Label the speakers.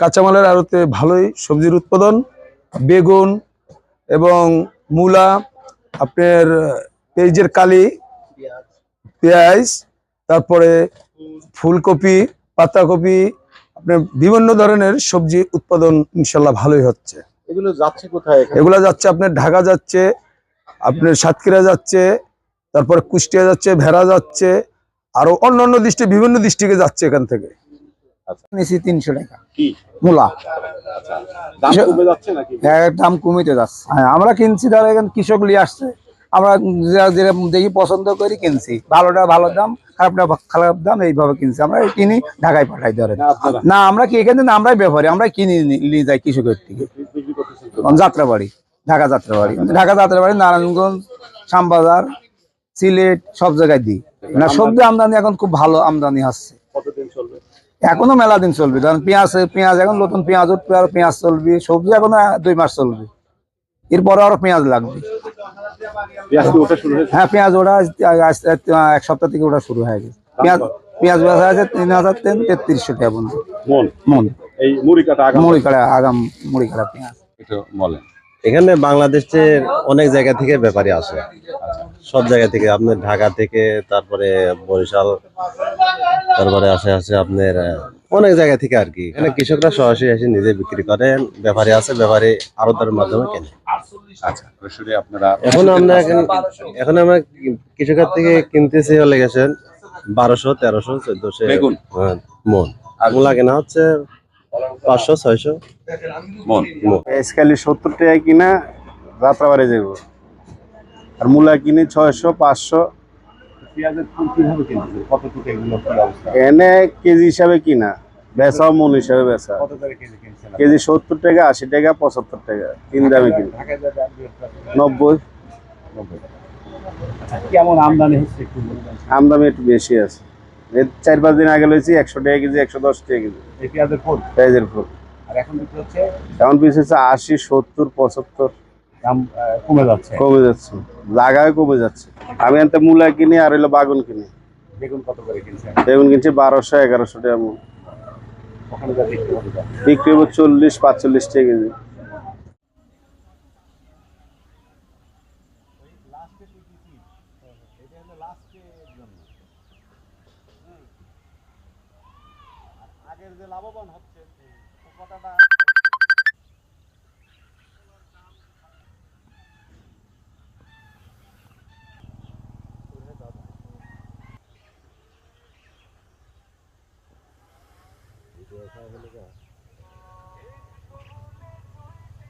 Speaker 1: কাঁচামালের আড়তে ভালোই সবজির উৎপাদন বেগুন এবং মূলা আপনার পেঁয়াজের কালি পেঁয়াজ তারপরে ফুলকপি পাতাকপি আপনার বিভিন্ন ধরনের সবজি উৎপাদন ইনশাল্লাহ ভালোই হচ্ছে।
Speaker 2: এগুলো যাচ্ছে কোথায়
Speaker 1: এগুলো যাচ্ছে আপনার ঢাকা যাচ্ছে আপনার সাতক্ষীরা যাচ্ছে তারপরে কুষ্টিয়া যাচ্ছে ভেড়া যাচ্ছে আরও অন্য অন্য ডিস্ট্রিক্ট বিভিন্ন ডিস্ট্রিক্টে যাচ্ছে এখান থেকে।
Speaker 3: তিনশো টাকা। মূলা।
Speaker 2: দাম
Speaker 3: এর দাম কমিতে যাচ্ছে। হ্যাঁ আমরা কিনছি ধর এখানে কৃষক নিয়ে আসছে। আমরা যেটা দেখি পছন্দ করি কিনছি। ভালোটা ভালো দাম খারাপটা খারাপ দাম এইভাবে কিনছি। আমরা কিনি ঢাকায় পাঠাই ধরেন।
Speaker 2: না
Speaker 3: আমরা কি এখানে আমরাই ব্যাপারি আমরা কিনি নিয়ে যাই কৃষকের থেকে? যাত্রাবাড়ি ঢাকা যাত্রাবাড়ি। ঢাকা যাত্রাবাড়ি নারায়ণগঞ্জ শ্যামবাজার সিলেট সব জায়গায় দিই। না সবজি আমদানি এখন খুব ভালো আমদানি হচ্ছে এখনও মেলা দিন চলবে। কারণ পেঁয়াজ পেঁয়াজ এখন নতুন পেঁয়াজ উঠবে আর পেঁয়াজ চলবে সবজি এখনও দুই মাস চলবে। এরপরে আরও পেঁয়াজ লাগবে।
Speaker 2: পেঁয়াজ কি ওঠা শুরু হয়েছে?
Speaker 3: হ্যাঁ পেঁয়াজ ওটা এক সপ্তাহ থেকে ওটা শুরু হয়ে গেছে। পেঁয়াজ পেঁয়াজ বেচা আছে তিন হাজার তিন তেত্রিশশো টাকা পর্যন্ত
Speaker 2: মন?
Speaker 3: মন।
Speaker 2: এই মুড়ি কাটা আগাম?
Speaker 3: মুড়ি কাটা আগাম মুড়ি কাটা পেঁয়াজ।
Speaker 2: একটু বলেন।
Speaker 4: এখানে বাংলাদেশের অনেক জায়গা থেকে ব্যাপারী আসে। সব জায়গা থেকে আপনার ঢাকা থেকে তারপরে বরিশাল তারপরে আসে আসে আপনার অনেক জায়গা থেকে আর কি। এখানে কৃষকরা সরাসরি এসে নিজে বিক্রি করেন ব্যাপারী আছে ব্যাপারী আরতার মাধ্যমে কেনে।
Speaker 2: আচ্ছা আপনারা
Speaker 4: এখন আমরা এখন এখন আমরা কৃষকের থেকে কিনতেছি হলে গেছেন বারোশো তেরোশো চোদ্দশো
Speaker 2: বেগুন?
Speaker 4: হ্যাঁ, মন। আর মূলা কেনা হচ্ছে পাঁচশো ছয়শো।
Speaker 2: মন।
Speaker 5: স্কেলি সত্তর টাকা কিনা যাত্রাবাড়ি যাব আর মূলা কিনি ছয়শো পাঁচশো।
Speaker 2: পেঁয়াজের ফুল কীভাবে কিনতেছে কতটুকু এগুলো কি অবস্থা?
Speaker 5: এনে কেজি হিসাবে কিনা। বেচা মন হিসাবে বেচা।
Speaker 2: কত করে কেজি কিনছেন
Speaker 5: কেজি সত্তর টাকা আশি টাকা পঁচাত্তর টাকা। তিন দামে কিনি নব্বই।
Speaker 2: আচ্ছা, কেমন আমদানি হচ্ছে একটু বলবেন?
Speaker 5: একটু বেশি আছে। চার পাঁচ দিন আগে লইছি একশো টাকা কেজি একশো দশ টাকা কেজি।
Speaker 2: এই পেঁয়াজের ফুল?
Speaker 5: পেঁয়াজের ফুল।
Speaker 2: আর এখন বিক্রি হচ্ছে?
Speaker 5: এখন পিস হচ্ছে আশি সত্তর পঁচাত্তর।
Speaker 2: দাম কমে যাচ্ছে।
Speaker 5: কমে যাচ্ছে। লাগায় কমে যাচ্ছে। আমি এনতে মূলা কিনি আর হইল বাগুন কিনি।
Speaker 2: বেগুন কত করে কিনছেন?
Speaker 5: বেগুন কিনছি বারোশো এগারোশো টাকা
Speaker 2: বিক্রি হব
Speaker 5: চল্লিশ পাঁচচল্লিশ টাকা কেজি।
Speaker 2: আগের যে লাভবান হচ্ছে 也开
Speaker 4: 这个